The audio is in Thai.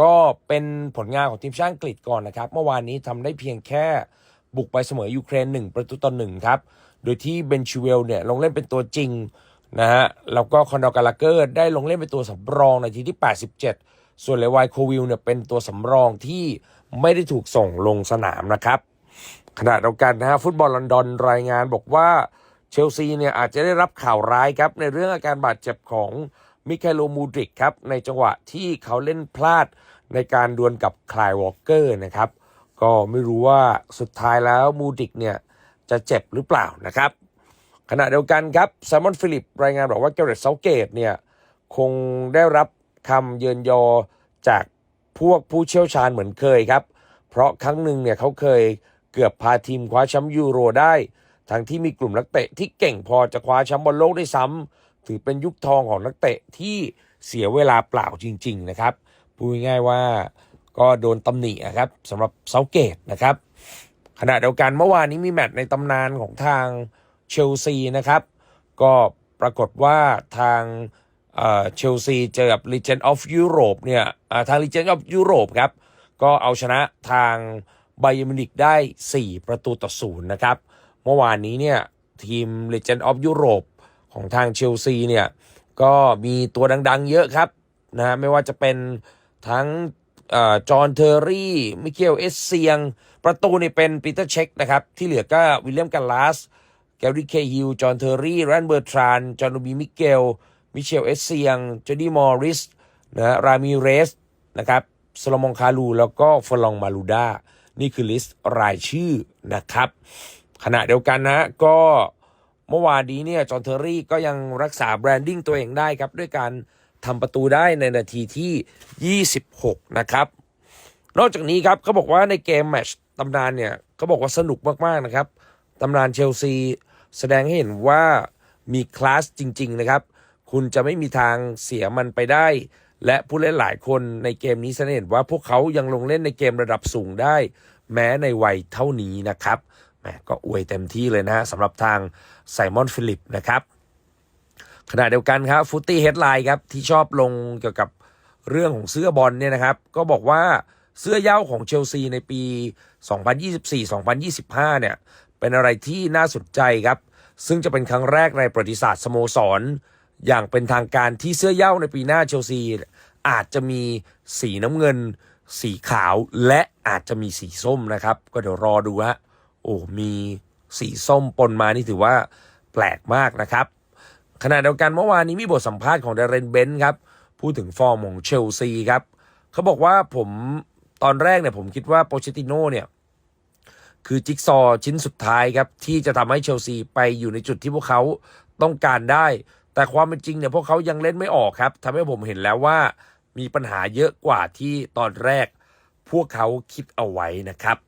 ก็เป็นผลงานของทีมชาติอังกฤษก่อนนะครับ เมื่อวานนี้ทำได้เพียงแค่บุกไปเสมอยูเครน 1 ประตูต่อหนึ่งครับ โดยที่เบนชิเวลเนี่ยลงเล่นเป็นตัวจริงนะฮะ แล้วก็คอนดอร์กาลาเกอร์ได้ลงเล่นเป็นตัวสำรองในทีที่ 87 ส่วนเลวายโควิลเนี่ยเป็นตัวสำรองที่ไม่ได้ถูกส่งลงสนามนะครับ ขณะเดียวกันนะฮะฟุตบอลลอนดอนรายงานบอกว่าเชลซีเนี่ยอาจจะได้รับข่าวร้ายครับในเรื่องอาการบาดเจ็บของ มิคาโลมูดริกครับในจังหวะที่เขาเล่นพลาดในการดวลกับคลายวอลเกอร์นะครับ ก็ไม่รู้ว่าสุดท้ายแล้วมูดริกเนี่ยจะเจ็บหรือเปล่านะครับ ขณะเดียวกันครับไซมอนฟิลิปรายงานบอกว่าเกเรตเซาเกตเนี่ยคงได้รับคำเยินยอจากพวกผู้เชี่ยวชาญเหมือนเคยครับ เพราะครั้งหนึ่งเนี่ยเขาเคยเกือบพาทีมคว้าแชมป์ยูโรได้ทั้งที่มีกลุ่มนักเตะที่เก่งพอจะคว้าแชมป์บอลโลกได้ซ้ำ ถือเป็นยุคทองของนักเตะที่เสียเวลาเปล่าจริง ๆ นะครับพูดง่ายๆว่าก็โดนตำหนิอะครับสำหรับเซาเกตนะครับ ขณะเดียวกันเมื่อวานนี้มีแมตช์ในตำนานของทางเชลซีนะครับ ก็ปรากฏว่าทางเชลซีเจอกับ Legend of Europe เนี่ยทาง Legend of Europe ครับ ก็เอาชนะทางไบเยอมินิกได้ 4 ประตูต่อศูนย์นะครับ เมื่อวานนี้เนี่ยทีม Legend of Europe ของทางเชลซีเนี่ยก็มีตัวดังๆเยอะครับนะฮะไม่ว่าจะเป็นทั้งจอห์นเทอร์รี่ มิเกลเอสเซียง ประตูนี่เป็นปีเตอร์เช็คนะครับ ที่เหลือก็วิลเลียมกันลาส แกรี่เคฮิล จอห์นเทอร์รี่ แรนเบอร์ทราน จอห์นบีมิเกล มิเชลเอสเซียง เจดี้มอริสนะฮะรามิเรสนะครับสโลมองคาลู แล้วก็ฟลองมาลูดา นี่คือลิสต์รายชื่อนะครับ ขณะเดียวกันนะก็ เมื่อวานนี้เนี่ยจอห์นเทอร์รี่ก็ยังรักษาแบรนดิ้งตัวเองได้ครับ ด้วยการทำประตูได้ในนาทีที่ 26 นะครับ นอกจากนี้ครับเขาบอกว่าในเกมแมตช์ตำนานเนี่ยเขาบอกว่าสนุกมาก ๆ นะครับตำนานเชลซี แสดงให้เห็นว่ามีคลาสจริง ๆ นะครับ คุณจะไม่มีทางเสียมันไปได้ และผู้เล่นหลายคนในเกมนี้แสดงเห็นว่าพวกเขายังลงเล่นในเกมระดับสูงได้ แม้ในวัยเท่านี้นะครับ ก็อวยเต็มที่เลยนะฮะสำหรับทางไซมอนฟิลิปนะครับขณะเดียวกันครับฟุตตี้เฮดไลน์ครับที่ชอบลงเกี่ยวกับเรื่องของเสื้อบอลเนี่ยนะครับ ก็บอกว่าเสื้อเย้าของเชลซีในปี 2024-2025 เนี่ย เป็นอะไรที่น่าสนใจครับ ซึ่งจะเป็นครั้งแรกในประวัติศาสตร์สโมสร อย่างเป็นทางการที่เสื้อเย้าในปีหน้าเชลซี อาจจะมีสีน้ำเงิน สีขาวและอาจจะมีสีส้มนะครับ ก็เดี๋ยวรอดูฮะ โอ้มีสีส้มปนมานี่ถือว่าแปลกมากนะครับ ขณะเดียวกันเมื่อวานนี้มีบทสัมภาษณ์ของเดเรนเบนครับ พูดถึงฟอร์มของเชลซีครับ เขาบอกว่าผมตอนแรกเนี่ยผมคิดว่าโปเชติโน่เนี่ย คือจิ๊กซอว์ชิ้นสุดท้ายครับ ที่จะทำให้เชลซีไปอยู่ในจุดที่พวกเขาต้องการได้ แต่ความเป็นจริงเนี่ยพวกเขายังเล่นไม่ออกครับทำให้ผมเห็นแล้วว่ามีปัญหาเยอะกว่าที่ตอนแรกพวกเขาคิดเอาไว้นะครับ